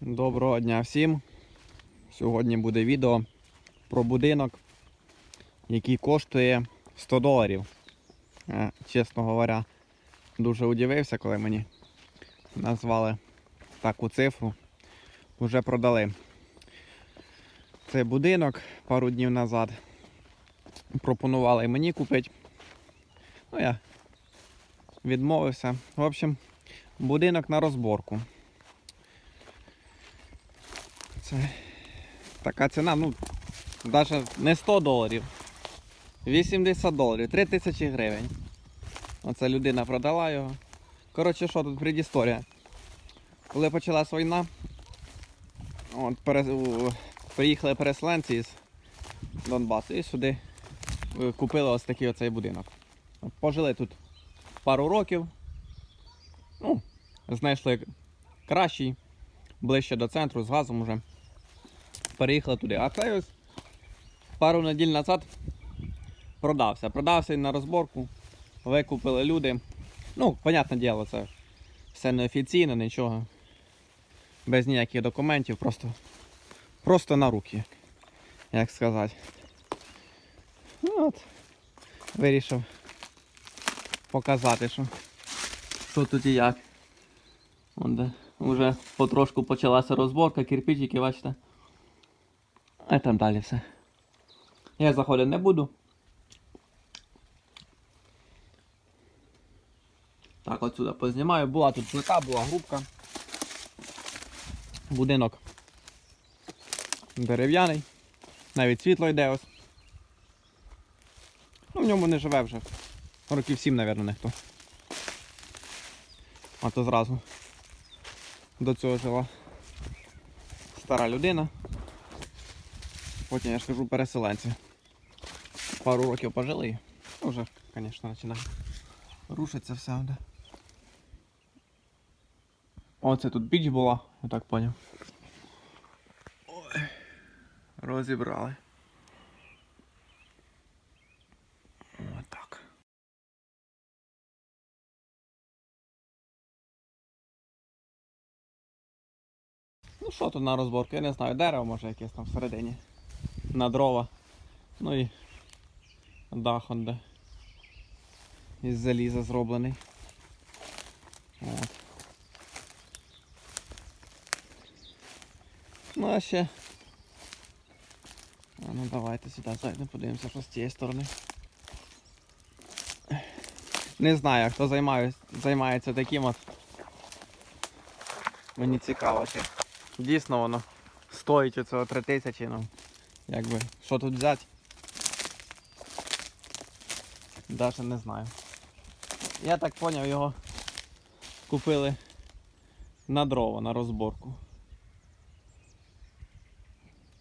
Доброго дня всім. Сьогодні буде відео про будинок, який коштує 100 доларів. Е, Чесно говоря, дуже удивився, коли мені назвали таку цифру. Уже продали цей будинок пару днів назад. Пропонували мені купити. Ну, я відмовився. В общем, будинок на розборку. Це така ціна, ну, навіть не 100 доларів. 80 доларів, 3 тисячі гривень. Оце людина продала його. Коротше, що тут предісторія. Коли почалась війна, от, приїхали переселенці з Донбасу і сюди е, купили ось такий оцей будинок. Пожили тут пару років. Ну, знайшли кращий, ближче до центру, з газом уже. Переїхали туди. А цей пару неділь назад продався. Продався на розборку. Викупили люди. Ну, понятне діло, це все неофіційно, нічого. Без ніяких документів, просто, просто на руки, як сказати. Ну, От. Вирішив показати, що, що тут і як. Вже потрошку почалася розборка, кирпичики, бачите. А там далі все. Я заходити не буду. Так, отсюда познімаю. Була тут плита, була грубка. Будинок дерев'яний. Навіть світло йде ось. Ну, в ньому не живе вже. Років сім, мабуть, ніхто. А то зразу до цього жила стара людина. Потім я ж кажу переселенці. Пару років пожили. і Вже, звісно, починає рушиться все. Да. Оце тут біч була, я так поняв. Ой. Розібрали. Отак. Ну що тут на розборку? Я не знаю, дерево може якесь там всередині. На дрова. Ну і дах он де. Із заліза зроблений. От. Ну а ще. А ну давайте сюди зайдемо, подивимося, що з цієї сторони. Не знаю, хто займає, займається таким от. Мені цікаво, дійсно воно стоїть оцього 3000, ну. Якби, що тут взяти? Даже не знаю. Я так поняв, його купили на дрова, на розборку.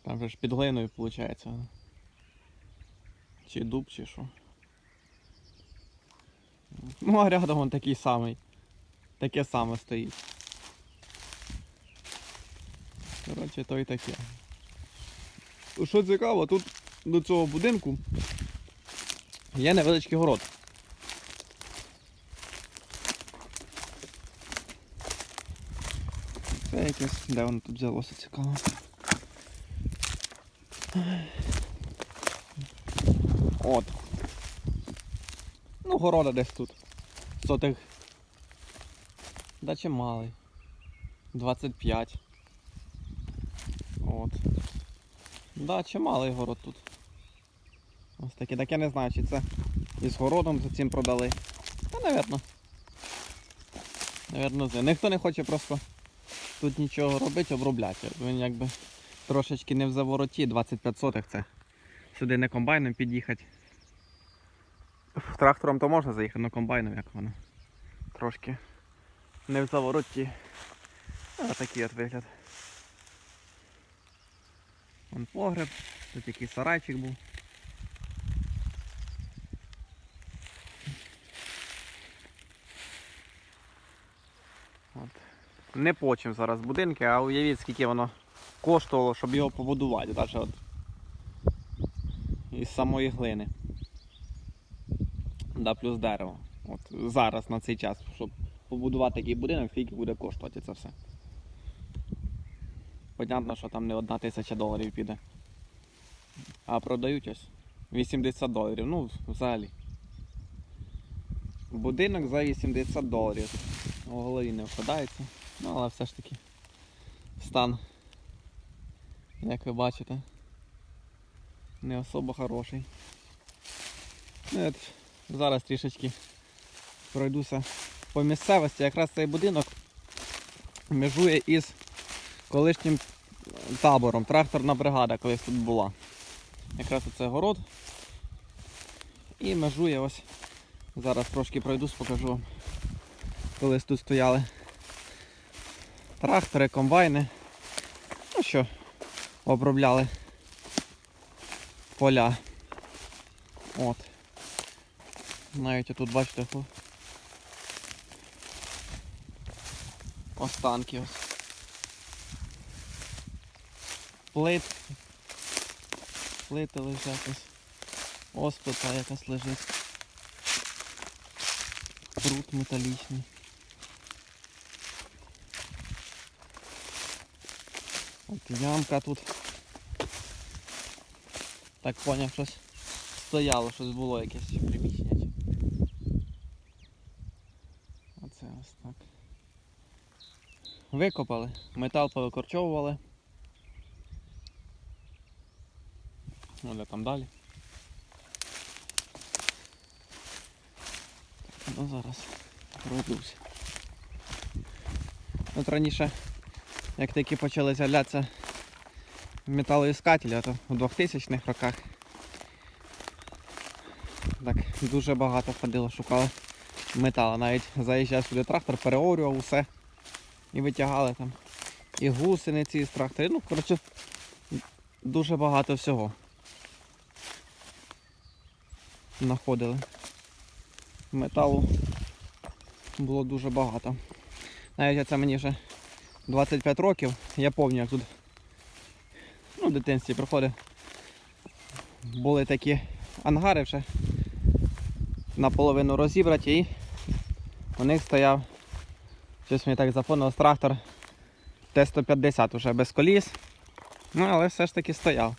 Там же ж під глиною виходить. Чи дуб, чи що. Ну, а рядом он такий самий. Таке саме стоїть. Коротше, то і таке. Що цікаво, тут до цього будинку є невеличкий город. Це якесь, де воно тут взялося цікаво. От. Ну, города десь тут. Сотих. Да чималий. 25. От. Да, чималий город тут. Ось таке. Так я не знаю, чи це із городом за цим продали. Та, навірно. Навірно, це. Ніхто не хоче просто тут нічого робити, обробляти. Він якби трошечки не в завороті, 25 сотих це. Сюди не комбайном під'їхати. Трактором то можна заїхати, але комбайном як воно. Трошки не в завороті. Такий от вигляд. Вон погреб, тут якийсь сарайчик був. Не почим зараз будинки, а уявіть скільки воно коштувало, щоб його побудувати. Навіть от із самої глини. Да, плюс дерево. От зараз на цей час, щоб побудувати такий будинок, скільки буде коштувати це все. Понятно, що там не одна тисяча доларів піде. А продають ось 80 доларів. Ну, взагалі. Будинок за 80 доларів. У голові не вкладається. Ну, але все ж таки стан, як ви бачите, не особо хороший. Ну, от зараз трішечки пройдуся по місцевості. Якраз цей будинок межує із колишнім табором. Тракторна бригада колись тут була. Якраз оце город. І межує ось. Зараз трошки пройдусь, покажу вам. Колись тут стояли трактори, комбайни. Ну що, обробляли поля. От. Навіть тут бачите останки ось. Плит. Плити лежать ось. Ось плита якась лежить. Прут металічний. От ямка тут. Так поняв, щось стояло, щось було якесь приміщення. Оце ось так. Викопали, метал повикорчовували. Ну, там далі. Ну зараз пройдусь. От раніше, як тільки почали з'являтися металоіскателі, то у 2000-х роках так дуже багато ходило, шукали металу. Навіть заїжджав сюди трактор, переорював усе і витягали там і гусениці з трактора. Ну, коротше, дуже багато всього. Знаходили. Металу було дуже багато. Навіть це мені вже 25 років. Я пам'ятаю, як тут ну, в дитинстві приходив. Були такі ангари вже наполовину розібраті і у них стояв, щось мені так запомнилось, трактор Т-150 уже без коліс. Ну, але все ж таки стояв.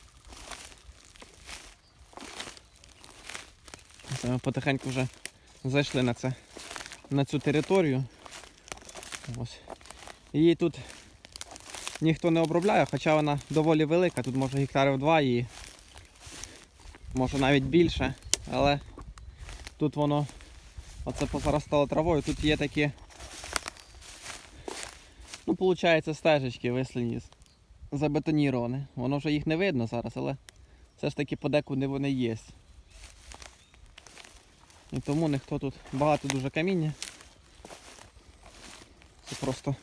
Це ми потихеньку вже зайшли на це, на цю територію. Ось. Її тут ніхто не обробляє, хоча вона доволі велика, тут може гектарів 2 і може навіть більше, але тут воно оце позаростало травою, тут є такі, ну, виходить, стежечки вислані, забетоніровані. Воно вже їх не видно зараз, але все ж таки подекуди вони є. І тому ніхто тут багато дуже каміння. Це просто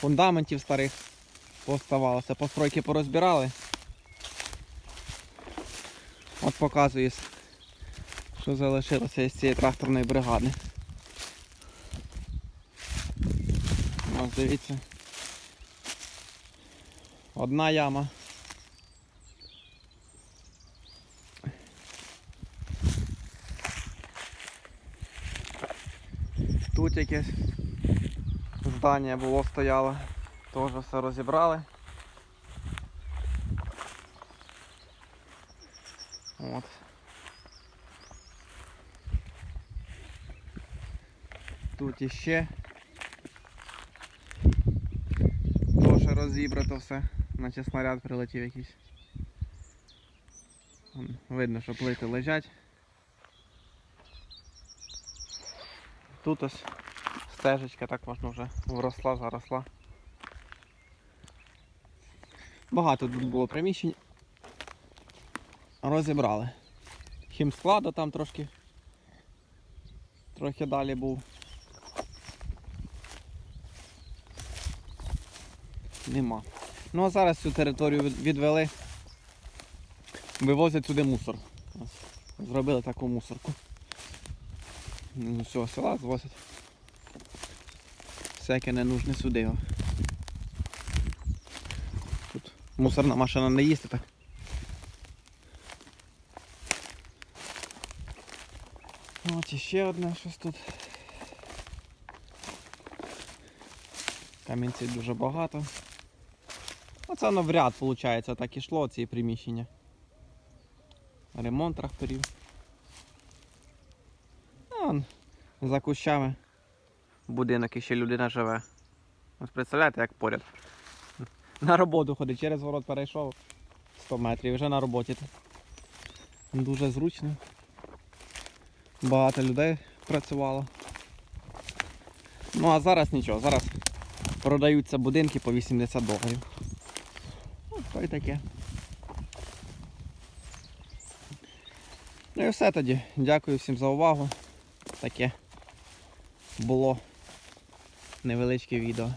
фундаментів старих поставалося. Постройки порозбирали. От показує, що залишилося із цієї тракторної бригади. Ось дивіться. Одна яма. Тут якесь здання було стояло. Теж все розібрали. От. Тут іще. Теж розібрато все, наче снаряд прилетів якийсь. Видно, що плити лежать. Тут ось стежечка так можна вже вросла, заросла. Багато тут було приміщень. Розібрали. Хімскладу там трошки. Трохи далі був. Нема. Ну а зараз цю територію відвели. Вивозять сюди мусор. Зробили таку мусорку. З усього села звозять. Всяке не нужне сюди. його. Тут мусорна машина не їсти так. От іще одне щось тут. Камінців дуже багато. Оце воно в ряд, виходить, так ішло ці приміщення. Ремонт тракторів. А, за кущами будинок і ще людина живе. Ось представляєте, як поряд. На роботу ходить, через ворот перейшов 100 метрів, вже на роботі. Дуже зручно. Багато людей працювало. Ну а зараз нічого, зараз продаються будинки по 80 доларів. Ну, то й таке. Ну і все тоді. Дякую всім за увагу. Таке було невеличке відео.